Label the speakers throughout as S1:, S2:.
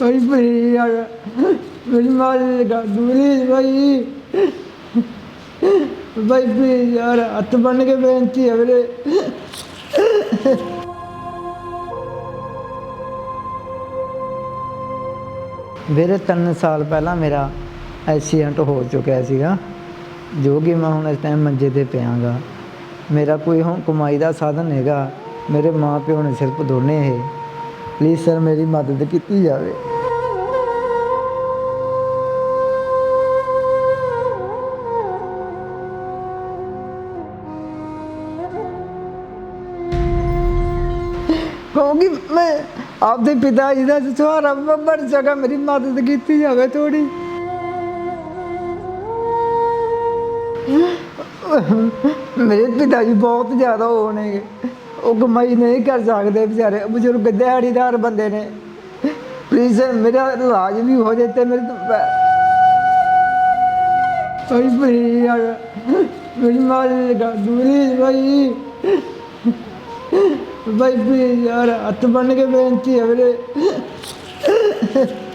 S1: ਭਾਈ ਭਾਈ ਯਾਰ, ਮੇਰੀ ਮਾਂ ਦੀ ਭਾਈ। ਭਾਈ ਪਲੀਜ਼ ਯਾਰ, ਹੱਥ ਬੰਨ ਕੇ ਬੇਨਤੀ ਹੈ ਵੀਰੇ। ਵੀਰੇ, ਤਿੰਨ ਸਾਲ ਪਹਿਲਾਂ ਮੇਰਾ ਐਕਸੀਡੈਂਟ ਹੋ ਚੁੱਕਿਆ ਸੀਗਾ, ਜੋ ਕਿ ਮੈਂ ਹੁਣ ਇਸ ਟਾਈਮ ਮੰਜੇ ਤੇ ਪਿਆਂਗਾ। ਮੇਰਾ ਕੋਈ ਹੁਣ ਕਮਾਈ ਦਾ ਸਾਧਨ ਹੈਗਾ, ਮੇਰੇ ਮਾਂ ਪਿਓ ਨੇ ਸਿਰਫ ਦੋਨੇ ਇਹ। ਪਲੀਜ਼ ਸਰ ਮੇਰੀ ਮਦਦ ਕੀਤੀ ਜਾਵੇ। ਕਿਉਂਕਿ ਮੈਂ ਆਪਦੇ ਪਿਤਾ ਜੀ ਦਾ ਸਹਾਰਾ ਬਣ ਸਕਾਂ, ਮੇਰੀ ਮਦਦ ਕੀਤੀ ਜਾਵੇ ਥੋੜੀ ਮੇਰੇ ਪਿਤਾ ਜੀ ਬਹੁਤ ਜ਼ਿਆਦਾ ਉਹ ਉਹ ਕਮਾਈ ਨਹੀਂ ਕਰ ਸਕਦੇ ਵਿਚਾਰੇ ਬਜ਼ੁਰਗ ਦਿਹਾੜੀਦਾਰ ਬੰਦੇ ਨੇ। ਪਲੀਜ਼ ਮੇਰਾ ਇਲਾਜ ਵੀ ਹੋ ਜੇ ਤੇ ਮੇਰੇ ਭਾਈ ਭਾਈ ਯਾਰ ਮੇਰੀ ਮਾਂ ਦੀ ਗੱਲ ਪਲੀਜ਼ ਭਾਈ। ਭਾਈ ਪਲੀਜ਼ ਯਾਰ ਹੱਥ ਬੰਨ ਕੇ ਬੇਨਤੀ ਹੈ ਵੀਰੇ।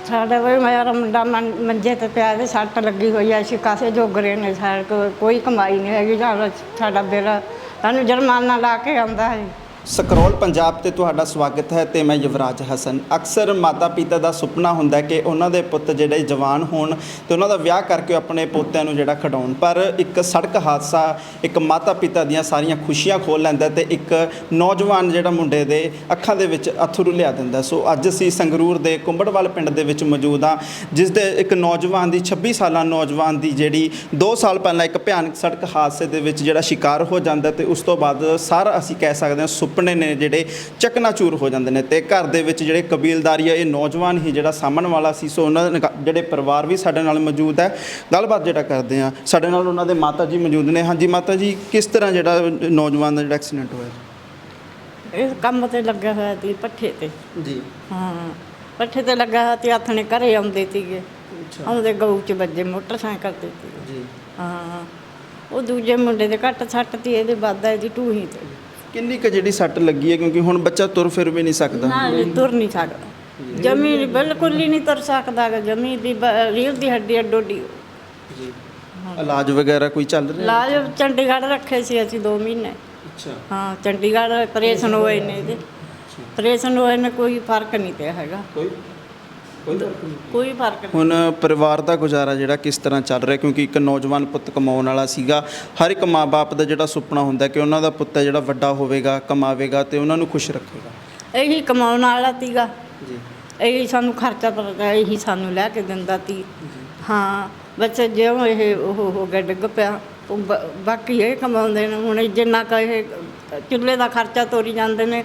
S2: ਸਾਡੇ ਵੀ ਮੇਰਾ ਮੁੰਡਾ ਮੰ- ਮੰਜੇ ਤੇ ਪਿਆ ਤੇ ਸੱਟ ਲੱਗੀ ਹੋਈ ਐ ਅਸੀਂ ਕਾਸੇ ਜੋਗਰੇ ਨੇ, ਸਾਡੇ ਕੋਲ ਕੋਈ ਕਮਾਈ ਨਹੀਂ ਹੈਗੀ, ਜਾਂ ਸਾਡਾ ਬੇੜਾ ਸਾਨੂੰ ਜੁਰਮਾਨਾ ਲਾ ਕੇ ਆਉਂਦਾ ਹੈ।
S3: ਸਕਰੋਲ ਪੰਜਾਬ ਤੇ ਤੁਹਾਡਾ ਸਵਾਗਤ ਹੈ ਤੇ ਮੈਂ ਯੁਵਰਾਜ ਹਸਨ। ਅਕਸਰ ਮਾਤਾ ਪਿਤਾ ਦਾ ਸੁਪਨਾ ਹੁੰਦਾ ਕਿ ਉਹਨਾਂ ਦੇ ਪੁੱਤ ਜਿਹੜੇ ਜਵਾਨ ਹੋਣ ਤੇ ਉਹਨਾਂ ਦਾ ਵਿਆਹ ਕਰਕੇ ਉਹ ਆਪਣੇ ਪੋਤਿਆਂ ਨੂੰ ਜਿਹੜਾ ਖਿਡਾਉਣ। ਪਰ ਇੱਕ ਸੜਕ ਹਾਦਸਾ, ਇੱਕ ਮਾਤਾ ਪਿਤਾ ਦੀਆਂ ਸਾਰੀਆਂ ਖੁਸ਼ੀਆਂ ਖੋਲ ਲੈਂਦਾ ਤੇ ਇੱਕ ਨੌਜਵਾਨ ਜਿਹੜਾ ਮੁੰਡੇ ਦੇ ਅੱਖਾਂ ਦੇ ਵਿੱਚ ਅਥਰੂ ਲਿਆ ਦਿੰਦਾ ਸੋ ਅੱਜ ਅਸੀਂ ਸੰਗਰੂਰ ਦੇ ਕੁੰਬੜਵਾਲ ਪਿੰਡ ਦੇ ਵਿੱਚ ਮੌਜੂਦ ਹਾਂ, ਜਿਸ ਦੇ ਇੱਕ ਨੌਜਵਾਨ ਦੀ 26 ਸਾਲਾਂ ਨੌਜਵਾਨ ਦੀ ਜਿਹੜੀ 2 ਸਾਲ ਪਹਿਲਾਂ ਇੱਕ ਭਿਆਨਕ ਸੜਕ ਹਾਦਸੇ ਦੇ ਵਿੱਚ ਜਿਹੜਾ ਸ਼ਿਕਾਰ ਹੋ ਜਾਂਦਾ ਤੇ ਉਸ ਤੋਂ ਬਾਅਦ ਸਾਰਾ ਅਸੀਂ ਕਹਿ ਸਕਦੇ ਹਾਂ ਸੁਪਨੇ ਨੇ ਜਿਹੜੇ ਚਕਨਾਚੂਰ ਹੋ ਜਾਂਦੇ ਨੇ ਤੇ ਘਰ ਦੇ ਵਿੱਚ ਜਿਹੜੇ ਕਬੀਲਦਾਰੀ ਆ ਇਹ ਨੌਜਵਾਨ ਹੀ ਜਿਹੜਾ ਸਾਹਮਣ ਵਾਲਾ ਸੀ ਸੋ ਉਹਨਾਂ ਦੇ ਜਿਹੜੇ ਪਰਿਵਾਰ ਵੀ ਸਾਡੇ ਨਾਲ ਮੌਜੂਦ ਹੈ। ਗੱਲਬਾਤ ਜਿਹੜਾ ਕਰਦੇ ਆ ਸਾਡੇ ਨਾਲ ਉਹਨਾਂ ਦੇ ਮਾਤਾ ਜੀ ਮੌਜੂਦ ਨੇ। ਹਾਂਜੀ ਮਾਤਾ ਜੀ ਕਿਸ ਤਰ੍ਹਾਂ ਜਿਹੜਾ ਨੌਜਵਾਨ ਦਾ ਜਿਹੜਾ ਐਕਸੀਡੈਂਟ ਹੋਇਆ
S2: ਇਹ ਕੰਮ ਤੇ ਲੱਗਾ ਹੋਇਆ ਸੀ ਪੱਠੇ ਤੇ।
S3: ਜੀ।
S2: ਹਾਂ ਪੱਠੇ ਤੇ ਲੱਗਾ ਹੋਇਆ ਤੇ ਨੇ ਘਰੇ ਆਉਂਦੇ ਸੀਗੇ। ਆਉਂਦੇ ਗਊ ਚ ਵੱਜੇ ਮੋਟਰਸਾਈਕਲ ਤੇ।
S3: ਜੀ।
S2: ਹਾਂ ਉਹ ਦੂਜੇ ਮੁੰਡੇ ਦੇ ਘੱਟ ਸੱਟ ਤੀ ਇਹਦੇ ਵੱਧਾ ਇਹਦੀ ਟੂਹੀ ਤੇ।
S3: ਕਿੰਨੀ ਕੁ ਜਿਹੜੀ ਸੱਟ ਲੱਗੀ ਹੈ? ਕਿਉਂਕਿ ਹੁਣ ਬੱਚਾ ਤੁਰ ਫਿਰ ਵੀ ਨਹੀਂ ਸਕਦਾ।
S2: ਨਾ ਇਹ ਤੁਰ ਨਹੀਂ ਸਕਦਾ। ਜਮੀ ਬਿਲਕੁਲ ਹੀ ਨਹੀਂ ਤੁਰ ਸਕਦਾ ਗਾ। ਜਮੀ ਦੀ ਬ- ਦੀ ਹੱਡੀ ਅੱਡੋਡੀ
S3: ਜੀ। ਇਲਾਜ ਵਗੈਰਾ ਕੋਈ ਚੱਲ ਰਿਹਾ?
S2: ਲਾਜ ਚੰਡੀਗੜ੍ਹ ਰੱਖੇ ਸੀ ਅਸੀਂ 2 ਮਹੀਨੇ।
S3: ਅੱਛਾ।
S2: ਹਾਂ ਚੰਡੀਗੜ੍ਹ ਆਪਰੇਸ਼ਨ ਹੋਏ ਨੇ ਇਹਦੇ। ਆਪਰੇਸ਼ਨ ਹੋਏ ਨੇ ਕੋਈ ਫ਼ਰਕ ਨਹੀਂ ਪਿਆ ਹੈਗਾ।
S3: ਕੋਈ? ਕੋਈ ਫ਼ਰਕ ਨਹੀਂ
S2: ਕੋਈ ਫ਼ਰਕ ਨਹੀਂ
S3: ਹੁਣ ਪਰਿਵਾਰ ਦਾ ਗੁਜ਼ਾਰਾ ਜਿਹੜਾ ਕਿਸ ਤਰ੍ਹਾਂ ਚੱਲ ਰਿਹਾ ਕਿਉਂਕਿ ਇੱਕ ਨੌਜਵਾਨ ਪੁੱਤ ਕਮਾਉਣ ਵਾਲਾ ਸੀਗਾ ਹਰ ਇੱਕ ਮਾਪੇ ਦਾ ਜਿਹੜਾ ਸੁਪਨਾ ਹੁੰਦਾ ਕਿ ਉਹਨਾਂ ਦਾ ਪੁੱਤ ਹੈ ਜਿਹੜਾ ਵੱਡਾ ਹੋਵੇਗਾ ਕਮਾਵੇਗਾ ਤੇ ਉਹਨਾਂ ਨੂੰ ਖੁਸ਼ ਰੱਖੇਗਾ।
S2: ਇਹੀ ਕਮਾਉਣ ਵਾਲਾ ਸੀਗਾ
S3: ਜੀ।
S2: ਇਹੀ ਸਾਨੂੰ ਖਰਚਾ ਪਰਦਾ ਇਹੀ ਸਾਨੂੰ ਲੈ ਕੇ ਦਿੰਦਾ ਸੀ ਹਾਂ ਬੱਚੇ ਜਿਉਂ ਇਹ ਉਹ ਹੋ ਗਿਆ ਡਿੱਗ ਪਿਆ ਉਹ ਬ- ਬਾਕੀ ਇਹ ਕਮਾਉਂਦੇ ਨੇ ਹੁਣ ਜਿੰਨਾ ਕੁ ਇਹ ਚੁੱਲ੍ਹੇ ਦਾ ਖਰਚਾ ਤੋਰੀ ਜਾਂਦੇ ਨੇ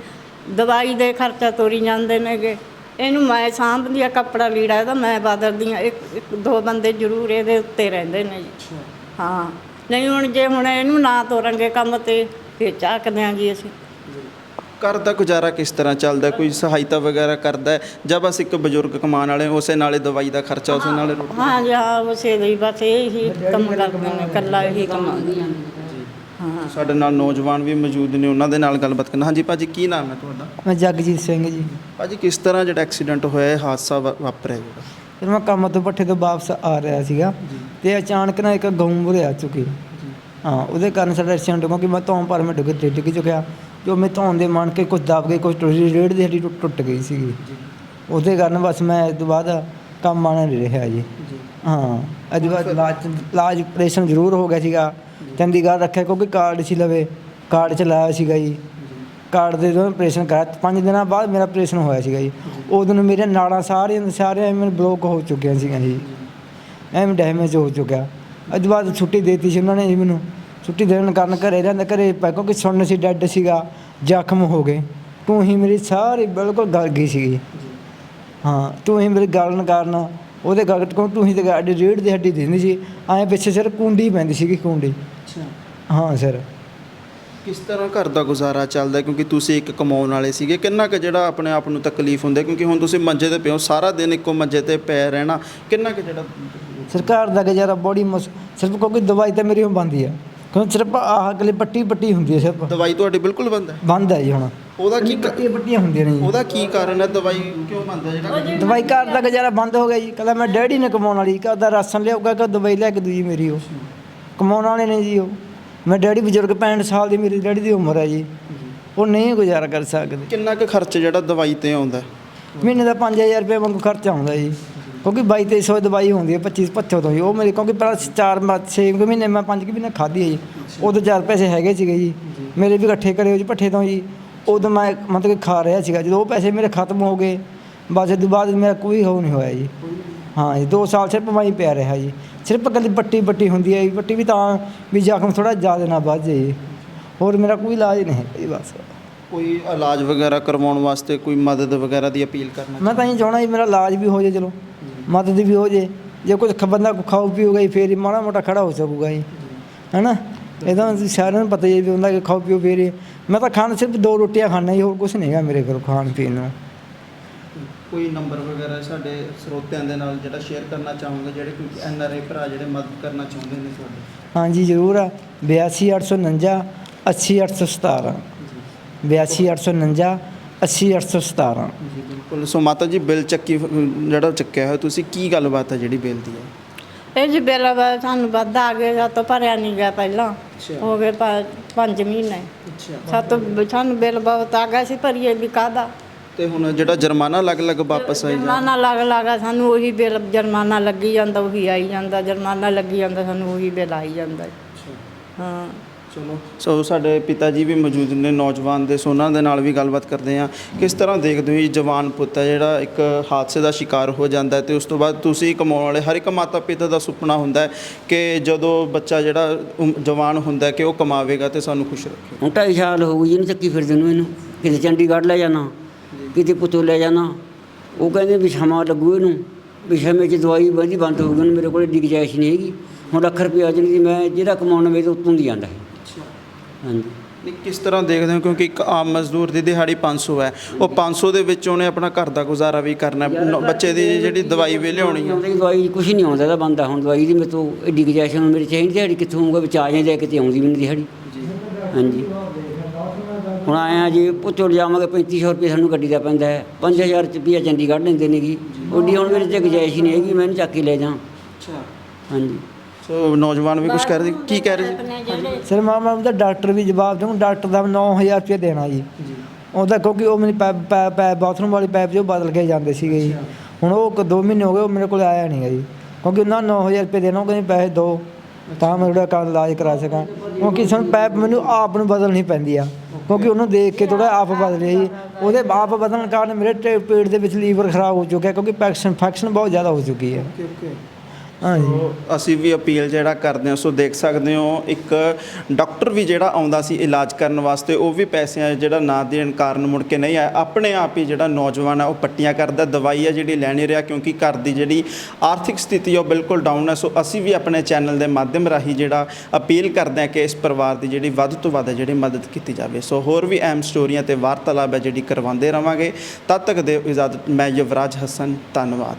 S2: ਦਵਾਈ ਦੇ ਖਰਚਾ ਤੋਰੀ ਜਾਂਦੇ ਨੇਗੇ। ਇਹਨੂੰ ਮੈਂ ਸਾਂਭਦੀ ਆ ਕੱਪੜਾ ਲੀੜਾ ਇਹਦਾ ਮੈਂ ਬਦਲਦੀ ਆ। ਇੱਕ ਇੱਕ ਦੋ ਬੰਦੇ ਜ਼ਰੂਰ ਇਹਦੇ ਉੱਤੇ ਰਹਿੰਦੇ ਨੇ ਜੀ। ਹਾਂ। ਨਹੀਂ ਹੁਣ ਜੇ ਹੁਣ ਇਹਨੂੰ ਨਾ ਤੋਰਾਂਗੇ ਕੰਮ ਤੇ ਫੇਰ ਝਾਕਦੇ ਆ ਜੀ ਅਸੀਂ।
S3: ਘਰ ਦਾ ਗੁਜ਼ਾਰਾ ਕਿਸ ਤਰ੍ਹਾਂ ਚੱਲਦਾ? ਕੋਈ ਸਹਾਇਤਾ ਵਗੈਰਾ ਕਰਦਾ? ਹੈ? ਜਾਂ ਬਸ ਇੱਕ ਬਜ਼ੁਰਗ ਕਮਾਉਣ ਵਾਲੇ ਉਸੇ ਨਾਲੇ ਦਵਾਈ ਦਾ ਖਰਚਾ ਉਸੇ ਨਾਲੇ ਰੋਟੀ?
S2: ਹਾਂ ਜੀ ਹਾਂ ਉਸੇ ਲਈ ਬਸ ਇਹੀ ਕੰਮ ਕਰਦੇ ਨੇ ਇਕੱਲਾ ਇਹੀ ਕਮਾਉਂਦੀਆਂ ਹਾਂ
S3: ਸਾਡੇ ਨਾਲ ਨੌਜਵਾਨ ਵੀ ਮੌਜੂਦ ਨੇ ਉਹਨਾਂ ਦੇ ਨਾਲ ਗੱਲਬਾਤ ਕਰਨਾ। ਹਾਂਜੀ ਭਾਜੀ ਕੀ ਨਾਮ ਹੈ ਤੁਹਾਡਾ?
S1: ਮੈਂ ਜਗਜੀਤ ਸਿੰਘ ਜੀ।
S3: ਭਾਜੀ ਕਿਸ ਤਰ੍ਹਾਂ ਜਿਹੜਾ ਐਕਸੀਡੈਂਟ ਹੋਇਆ ਇਹ ਹਾਦਸਾ ਵਾ- ਵਾਪਰਿਆ ਜਿਹੜਾ?
S1: ਫਿਰ ਮੈਂ ਕੰਮ ਤੋਂ ਪੱਠੇ ਤੋਂ ਵਾਪਸ ਆ ਰਿਹਾ ਸੀਗਾ ਤੇ ਅਚਾਨਕ ਨਾ ਇੱਕ ਗਊ ਮੁਰੇ ਆ ਚੁੱਕੀ। ਹਾਂ ਉਹਦੇ ਕਾਰਨ ਸਾਡਾ ਐਕਸੀਡੈਂਟ ਹੋ ਗਿਆ ਕਿ ਮੈਂ ਧੌਣ ਪਰ ਮੈਂ ਡਿੱਗ ਤੇ ਡਿੱਗ ਚੁੱਕਿਆ। ਜੋ ਮੈਂ ਧੌਣ ਦੇ ਮਾਣ ਕੇ ਕੁਝ ਦਬ ਗਈ ਕੁਝ ਟੁੱਟੀ ਰੇੜ ਦੀ ਹੱਡੀ ਟੁੱਟ ਟੁੱਟ ਗਈ ਸੀਗੀ। ਉਹਦੇ ਕਾਰਨ ਬਸ ਮੈਂ ਇਸ ਤੋਂ ਬਾਅਦ ਕੰਮ ਆਣਾ ਨਹੀਂ ਰਿਹਾ ਜੀ। ਹਾਂ ਅੱਜ ਬਾਅਦ ਇਲਾਜ ਇਲਾਜ ਆਪਰੇਸ਼ਨ ਜ਼ਰੂਰ ਹੋ ਗਿਆ ਸੀਗਾ। ਚੰਡੀਗੜ੍ਹ ਰੱਖਿਆ ਕਿਉਂਕਿ ਕਾਰਡ ਸੀ ਲਵੇ, ਕਾਰਡ ਚਲਾਇਆ ਸੀਗਾ ਜੀ। ਕਾਰਡ ਦੇ ਦੋ ਆਪਰੇਸ਼ਨ ਕਰਾਇਆ, ਪੰਜ ਦਿਨਾਂ ਬਾਅਦ ਮੇਰਾ ਆਪਰੇਸ਼ਨ ਹੋਇਆ ਸੀਗਾ ਜੀ। ਉਦੋਂ ਨੂੰ ਮੇਰੇ ਨਾੜਾਂ ਸਾਰੀਆਂ ਸਾਰੀਆਂ ਐਵੇਂ ਬਲੌਕ ਹੋ ਚੁੱਕੀਆਂ ਸੀਗੀਆਂ ਜੀ। ਐਵੇਂ ਡੈਮੇਜ ਹੋ ਚੁੱਕਿਆ। ਅੱਜ ਬਾਅਦ ਛੁੱਟੀ ਦੇਤੀ ਸੀ ਉਹਨਾਂ ਨੇ ਜੀ ਮੈਨੂੰ। ਛੁੱਟੀ ਦੇਣ ਕਾਰਨ ਘਰੇ ਰਹਿੰਦਾ, ਘਰੇ ਪੈ ਕਿਉਂਕਿ ਸੁਣਨ ਸੀ, ਡੈੱਡ ਸੀਗਾ, ਜ਼ਖਮ ਹੋ ਗਏ। ਤੂੰ ਹੀ ਮੇਰੀ ਸਾਰੀ ਬਿਲਕੁਲ ਗਲ ਗਈ ਸੀਗੀ। ਹਾਂ, ਤੂੰ ਹੀ ਮੇਰੇ ਗਲਣ ਕਾਰਨ ਉਹਦੇ ਗਲ ਕੋਲ ਤੂੰ ਹੀ ਤੇ ਅੱਡੀ ਰੀੜ ਦੀ ਹੱਡੀ ਦਿੰਦੀ ਸੀ। ਐਂ ਪਿੱਛੇ ਸਿਰ ਕੁੰਡੀ ਪੈਂਦੀ ਸੀਗੀ, ਕੁੰਡੀ।
S3: ਅੱਛਾ।
S1: ਹਾਂ ਸਰ।
S3: ਕਿਸ ਤਰ੍ਹਾਂ ਘਰ ਦਾ ਗੁਜ਼ਾਰਾ ਚੱਲਦਾ? ਹੈ? ਕਿਉਂਕਿ ਤੁਸੀਂ ਇੱਕ ਕਮਾਉਣ ਵਾਲੇ ਸੀਗੇ ਕਿੰਨਾ ਕੁ ਜਿਹੜਾ ਆਪਣੇ ਆਪ ਨੂੰ ਤਕਲੀਫ ਹੁੰਦਾ? ਹੈ? ਕਿਉਂਕਿ ਹੁਣ ਤੁਸੀਂ ਮੰਜੇ ਤੇ ਪਿਓ ਸਾਰਾ ਦਿਨ ਇੱਕੋ ਮੰਜੇ ਤੇ ਪੈ ਰਹਿਣਾ ਕਿੰਨਾ ਕੁ ਜਿਹੜਾ
S1: ਸਰਕਾਰ ਦਾ ਗੁਜ਼ਾਰਾ ਬੜੀ ਮੁਸ ਸਿਰਫ ਕਿਉਂਕਿ ਦਵਾਈ ਤਾਂ ਮੇਰੀ ਹੁਣ ਬੰਦ ਹੀ ਆ। ਕਿਉਂ ਸਿਰਫ ਆਹ ਅਗਲੇ ਪੱਟੀ ਪੱਟੀ ਹੁੰਦੀ ਹੈ ਸਿਰਫ।
S3: ਦਵਾਈ ਤੁਹਾਡੀ ਬਿਲਕੁਲ ਬੰਦ ਹੈ?
S1: ਬੰਦ ਹੈ ਜੀ ਹੁਣ।
S3: ਉਹਦਾ ਕੀ ਕ-
S1: ਬੱਟੀਆਂ ਹੁੰਦੀਆਂ ਨੇ ਜੀ।
S3: ਉਹਦਾ ਕੀ ਕਾਰਨ ਹੈ? ਦਵਾਈ ਕਿਉਂ ਬੰਦਾ ਜਿਹੜਾ
S1: ਦਵਾਈ ਘਰ ਦਾ ਗੁਜ਼ਾਰਾ ਬੰਦ ਹੋ ਗਿਆ ਜੀ। ਕਹਿੰਦਾ ਮੈਂ ਡੈਡੀ ਨੇ ਕਮਾਉਣ ਵਾਲੀ ਘਰ ਦਾ ਰਾਸ਼ਨ ਲਿਆਊਗਾ ਕਿ ਦਵਾਈ ਲੈ ਕੇ ਦੂਜੀ ਮੇਰੀ ਉਹ। ਕਮਾਉਣ ਵਾਲੇ ਨੇ ਜੀ ਉਹ। ਮੈਂ ਡੈਡੀ ਬਜ਼ੁਰਗ 65 ਸਾਲ ਦੀ ਮੇਰੀ ਡੈਡੀ ਦੀ ਉਮਰ ਹੈ ਜੀ। ਉਹ ਨਹੀਂ ਗੁਜ਼ਾਰਾ ਕਰ ਸਕਦੇ।
S3: ਕਿੰਨਾ ਕੁ ਖਰਚ ਜਿਹੜਾ ਦਵਾਈ ਤੇ ਆਉਂਦਾ?
S1: ਮਹੀਨੇ ਦਾ 5000 ਰੁਪਏ ਵਾਂਗੂ ਖਰਚਾ ਆਉਂਦਾ ਜੀ। ਕਿਉਂਕਿ 22 2300 ਦਵਾਈ ਹੁੰਦੀ ਹੈ 25 25 ਤੋਂ ਜੀ। ਉਹ ਮੇਰੇ ਕਿਉਂਕਿ ਪਹਿਲਾਂ 4 6 ਮਹੀਨੇ ਮੈਂ 5 ਮਹੀਨੇ ਖਾਧੀ ਹੈ ਜੀ। ਉਦੋਂ ਚਾਰ ਪੈਸੇ ਹੈਗੇ ਸੀਗੇ ਜੀ। ਮੇਰੇ ਵੀ ਇਕੱਠੇ ਕਰੇ ਜੀ ਪੱਠੇ ਤੋਂ ਜੀ। ਉਦੋਂ ਮੈਂ ਮਤਲਬ ਕਿ ਖਾ ਰਿਹਾ ਸੀਗਾ। ਜਦੋਂ ਉਹ ਪੈਸੇ ਮੇਰੇ ਖਤਮ ਹੋ ਗਏ ਬਸ ਇਹ ਤੋਂ ਬਾਅਦ ਮੇਰਾ ਕੋਈ ਹੋ ਨਹੀਂ ਹੋਇਆ ਜੀ। ਹਾਂ ਜੀ 2 ਸਾਲ ਸਿਰਫ ਮੈਂ ਪਿਆ ਰਿਹਾ ਜੀ। ਸਿਰਫ ਕੱਲੀ ਪੱਟੀ ਪੱਟੀ ਹੁੰਦੀ ਹੈ ਪੱਟੀ ਵੀ ਤਾਂ ਵੀ ਜ਼ਖਮ ਥੋੜਾ ਜ਼ਿਆਦਾ ਨਾ ਵੱਧ ਜਾਏ। ਜੀ ਹੋਰ ਮੇਰਾ ਕੋਈ ਇਲਾਜ ਨਹੀਂ ਹੈ ਜੀ ਬਸ।
S3: ਕੋਈ ਇਲਾਜ ਵਗੈਰਾ ਕਰਵਾਉਣ ਵਾਸਤੇ ਕੋਈ ਮਦਦ ਵਗੈਰਾ ਦੀ ਅਪੀਲ ਕਰਨਾ
S1: ਮੈਂ ਤਾਂ ਇਹ ਚਾਹਣਾ ਜੀ ਮੇਰਾ ਇਲਾਜ ਵੀ ਹੋ ਜਾਏ ਚਲੋ। ਮਦਦ ਵੀ ਹੋ ਜਾਏ। ਜੇ ਕੁਝ ਬੰਦਾ ਖਾਓ ਪੀਊਗਾ ਜੀ ਫੇਰ ਹੀ ਮਾੜਾ ਮੋਟਾ ਖੜਾ ਹੋ ਸਕੂਗਾ ਜੀ। ਹੈਨਾ? ਇਹਦਾ ਸਾਰਿਆਂ ਨੂੰ ਪਤਾ ਹੀ ਹੈ ਵੀ ਹੁੰਦਾ ਕਿ ਖਾਓ ਪੀਓ ਫੇਰ ਹੀ। ਮੈਂ ਤਾਂ ਖਾਣ ਸਿਰਫ ਦੋ ਰੋਟੀਆਂ ਖਾਣਾ ਜੀ ਹੋਰ ਕੁਝ ਨਹੀਂ ਹੈਗਾ ਮੇਰੇ ਕੋਲ ਖਾਣ ਪੀਣ ਨੂੰ।
S3: ਕੋਈ ਨੰਬਰ ਵਗੈਰਾ ਸਾਡੇ ਸਰੋਤਿਆਂ ਦੇ ਨਾਲ ਜਿਹੜਾ ਸ਼ੇਅਰ ਕਰਨਾ ਚਾਹੋਗੇ ਜਿਹੜੇ ਕੋਈ ਐਨ ਆਰ ਆਈ ਭਰਾ ਜਿਹੜੇ ਮਦਦ ਕਰਨਾ ਚਾਹੁੰਦੇ ਨੇ ਤੁਹਾਡੇ?
S1: ਹਾਂਜੀ ਜ਼ਰੂਰ ਆ। 82849 80817 82849 80817
S3: ਜੀ। ਬਿਲਕੁਲ। ਸੋ ਮਾਤਾ ਜੀ ਬਿੱਲ ਚੱਕੀ ਜਿਹੜਾ ਚੱਕਿਆ ਹੋਇਆ ਤੁਸੀਂ ਕੀ ਗੱਲਬਾਤ ਹੈ ਜਿਹੜੀ ਬਿੱਲ ਦੀ ਹੈ?
S2: ਇਹ ਜੀ ਬਿੱਲ ਵਾ ਸਾਨੂੰ ਵੱਧ ਆ ਗਏ ਸਾਤੋਂ ਭਰਿਆ ਨਹੀਂ ਗਿਆ ਪਹਿਲਾਂ।
S3: ਅੱਛਾ।
S2: ਹੋ ਗਏ ਪਾ- ਪੰਜ ਮਹੀਨੇ।
S3: ਅੱਛਾ।
S2: ਸਾਤੋਂ ਸਾਨੂੰ ਬਿੱਲ ਬਹੁਤ ਆ ਗਿਆ ਸੀ ਭਰੀਏ ਵੀ ਕਾਹਦਾ?
S3: ਤੇ ਹੁਣ ਜਿਹੜਾ ਜੁਰਮਾਨਾ ਅਲੱਗ-ਅਲੱਗ ਵਾਪਸ ਆਈ ਜਾ
S2: ਜੁਰਮਾਨਾ ਲੱਗ ਲੱਗਾ ਸਾਨੂੰ ਉਹੀ ਬਿੱਲ ਜੁਰਮਾਨਾ ਲੱਗੀ ਜਾਂਦਾ ਉਹੀ ਆਈ ਜਾਂਦਾ ਜੁਰਮਾਨਾ ਲੱਗੀ ਜਾਂਦਾ ਸਾਨੂੰ ਉਹੀ ਬਿੱਲ ਆਈ ਜਾਂਦਾ। ਹਾਂ।
S3: ਚਲੋ ਸੋ ਸਾਡੇ ਪਿਤਾ ਜੀ ਵੀ ਮੌਜੂਦ ਨੇ ਨੌਜਵਾਨ ਦੇ ਸੋ ਉਹਨਾਂ ਦੇ ਨਾਲ ਵੀ ਗੱਲਬਾਤ ਕਰਦੇ ਹਾਂ। ਕਿਸ ਤਰ੍ਹਾਂ ਦੇਖਦੇ ਹੋ ਜੀ ਜਵਾਨ ਪੁੱਤ ਹੈ ਜਿਹੜਾ ਇੱਕ ਹਾਦਸੇ ਦਾ ਸ਼ਿਕਾਰ ਹੋ ਜਾਂਦਾ ਹੈ ਤੇ ਉਸ ਤੋਂ ਬਾਅਦ ਤੁਸੀਂ ਕਮਾਉਣ ਵਾਲੇ ਹਰ ਇੱਕ ਮਾਤਾ ਪਿਤਾ ਦਾ ਸੁਪਨਾ ਹੁੰਦਾ ਹੈ ਕਿ ਜਦੋਂ ਬੱਚਾ ਜਿਹੜਾ ਉਮ- ਜਵਾਨ ਹੁੰਦਾ ਹੈ ਕਿ ਉਹ ਕਮਾਵੇਗਾ ਤੇ ਸਾਨੂੰ ਖੁਸ਼ ਰੱਖੇ।
S4: ਹੁਣ ਢਾਈ ਸਾਲ ਹੋ ਗਈ ਇਹਨੂੰ ਚੱਕੀ ਫਿਰਦੇ ਨੂੰ ਇਹਨੂੰ। ਕਿਤੇ ਚੰਡੀਗੜ੍ਹ ਲੈ ਜਾਣਾ। ਕਿਤੇ ਪੁੱਤੋਂ ਲੈ ਜਾਣਾ। ਉਹ ਕਹਿੰਦੇ ਵੀ ਸਮਾਂ ਲੱਗੂ ਇਹਨੂੰ। ਵੀ ਸਮੇਂ 'ਚ ਦਵਾਈ ਬੰਦੀ ਬੰਦ ਹੋ ਗਈ ਮੇਰੇ ਕੋਲ ਏਡੀ ਗੁੰਜਾਇਸ਼ ਨਹੀਂ ਹੈਗੀ। ਹੁਣ ਲੱਖ ਰੁਪਇਆ ਜਿਹੜੀ ਦੀ ਮੈਂ ਜਿਹੜਾ ਕਮਾਉਣਾ ਮੇਰੇ ਤੋਂ ਉਤੋਂ ਦੀ ਜਾਂਦਾ ਹੈ। ਹਾਂਜੀ।
S3: ਨਹੀਂ ਕਿਸ ਤਰ੍ਹਾਂ ਦੇਖਦੇ ਹੋ? ਕਿਉਂਕਿ ਇੱਕ ਆਮ ਮਜ਼ਦੂਰ ਦੀ ਦਿਹਾੜੀ 500 ਹੈ। ਉਹ 500 ਦੇ ਵਿੱਚ ਉਹਨੇ ਆਪਣਾ ਘਰ ਦਾ ਗੁਜ਼ਾਰਾ ਵੀ ਕਰਨਾ ਹੈ, ਨ- ਬੱਚੇ ਦੀ ਜਿਹੜੀ ਦਵਾਈ ਵੀ ਲਿਆਉਣੀ ਹੈ।
S4: ਆਉਂਦੀ ਦਵਾਈ ਕੁਛ ਨਹੀਂ ਆਉਂਦਾ ਇਹਦਾ ਬੰਦਾ। ਹੁਣ ਦਵਾਈ ਦੀ ਮੇਰੇ ਤੋਂ ਏਡੀ ਗੁੰਜਾਇਸ਼ ਹੁਣ ਮੇਰੀ ਚਾਹੀਦੀ ਦਿਹਾੜੀ ਕਿੱਥੋਂ ਆਊਗਾ ਵਿੱਚ ਆ ਜਾਂਦੇ ਕਿਤੇ ਆਉਂਦੀ ਵੀ ਨਹੀਂ ਦਿਹਾੜੀ। ਹਾਂਜੀ। ਹੁਣ ਆਇਆ ਜੀ ਪੁੱਤੋਂ ਜਾਵਾਂਗੇ 3500 ਰੁਪਏ ਸਾਨੂੰ ਗੱਡੀ ਦਾ ਪੈਂਦਾ ਹੈ। 5000 ਰੁਪਏ ਚੰਡੀਗੜ੍ਹ ਲੈਂਦੇ ਨੇਗੀ। ਓਡੀ ਹੁਣ ਮੇਰੇ ਤੇ ਗੁੰਜਾਇਸ਼ ਹੀ ਨਹੀਂ ਹੈਗੀ ਮੈਂ ਇਹਨੂੰ ਚੱਕ ਕੇ ਲੈ ਜਾਂ
S3: ਅੱਛਾ।
S4: ਹਾਂਜੀ।
S3: ਸੋ ਨੌਜਵਾਨ ਵੀ ਕੁਝ ਕਹਿ ਰਹੇ ਕੀ ਕਹਿ ਰਹੇ ਜੀ
S1: ਸਰ ਮੈਂ ਮੈਂ ਉਹਦਾ ਡਾਕਟਰ ਵੀ ਜਵਾਬ ਦਊਂ ਡਾਕਟਰ ਦਾ 9000 ਰੁਪਏ ਦੇਣਾ ਜੀ। ਉਹਦਾ ਕਿਉਂਕਿ ਉਹ ਮੇਰੀ ਪੈਪ ਪੈਪ ਪੈਪ ਬਾਥਰੂਮ ਵਾਲੀ ਪੈਪ ਜੋ ਬਦਲ ਕੇ ਜਾਂਦੇ ਸੀਗੇ ਜੀ। ਹੁਣ ਉਹ 2 ਮਹੀਨੇ ਹੋ ਗਏ ਉਹ ਮੇਰੇ ਕੋਲ ਆਇਆ ਨਹੀਂ ਗਾ ਜੀ। ਕਿਉਂਕਿ ਉਹਨਾਂ 9000 ਰੁਪਏ ਦੇਣਾ ਉਹ ਕਹਿੰਦੇ ਪੈਸੇ ਦਿਓ ਤਾਂ ਮੈਂ ਉਹਦਾ ਕੰਮ ਇਲਾਜ ਕਰਾ ਸਕਾਂ। ਕਿਉਂਕਿ ਸਾਨੂੰ ਪੈਪ ਮੈਨੂੰ ਆਪ ਨੂੰ ਬਦਲਣੀ ਪੈਂਦੀ ਆ। ਕਿਉਂਕਿ ਉਹਨੂੰ ਦੇਖ ਕੇ ਥੋੜਾ ਆਪ ਬਦਲਿਆ ਜੀ। ਉਹਦੇ ਆਪ ਬਦਲਣ ਕਾਰਨ ਮੇਰੇ ਪੇਟ ਦੇ ਵਿੱਚ ਲੀਵਰ ਖਰਾਬ ਹੋ ਚੁੱਕਿਆ ਕਿਉਂਕਿ ਇਨਫੈਕਸ਼ਨ ਬਹੁਤ ਜ਼ਿਆਦਾ ਹੋ ਚੁੱਕੀ ਹੈ। ਹਾਂਜੀ।
S3: ਸੋ ਅਸੀਂ ਵੀ ਅਪੀਲ ਜਿਹੜਾ ਕਰਦੇ ਹਾਂ, ਸੋ ਦੇਖ ਸਕਦੇ ਹੋ, ਇੱਕ ਡਾਕਟਰ ਵੀ ਜਿਹੜਾ ਆਉਂਦਾ ਸੀ ਇਲਾਜ ਕਰਨ ਵਾਸਤੇ, ਉਹ ਵੀ ਪੈਸਿਆਂ ਜਿਹੜਾ ਨਾ ਦੇਣ ਕਾਰਨ ਮੁੜ ਕੇ ਨਹੀਂ ਆਇਆ। ਆਪਣੇ ਆਪ ਹੀ ਜਿਹੜਾ ਨੌਜਵਾਨ ਹੈ ਉਹ ਪੱਟੀਆਂ ਕਰਦਾ, ਦਵਾਈ ਹੈ ਜਿਹੜੀ ਲੈ ਨਹੀਂ ਰਿਹਾ, ਕਿਉਂਕਿ ਘਰ ਦੀ ਜਿਹੜੀ ਆਰਥਿਕ ਸਥਿਤੀ ਉਹ ਬਿਲਕੁਲ ਡਾਊਨ ਹੈ ਸੋ ਅਸੀਂ ਵੀ ਆਪਣੇ ਚੈਨਲ ਦੇ ਮਾਧਿਅਮ ਰਾਹੀਂ ਜਿਹੜਾ ਅਪੀਲ ਕਰਦੇ ਹਾਂ ਕਿ ਇਸ ਪਰਿਵਾਰ ਦੀ ਜਿਹੜੀ ਵੱਧ ਤੋਂ ਵੱਧ ਜਿਹੜੀ ਮਦਦ ਕੀਤੀ ਜਾਵੇ। ਸੋ ਹੋਰ ਵੀ ਅਹਿਮ ਸਟੋਰੀਆਂ ਤੇ ਵਾਰਤਾਲਾਪ ਹੈ ਜਿਹੜੀ ਕਰਵਾਉਂਦੇ ਰਵਾਂਗੇ। ਤਦ ਤੱਕ ਦੇ ਇਜਾਜ਼ਤ, ਮੈਂ ਯੁਵਰਾਜ ਹਸਨ, ਧੰਨਵਾਦ।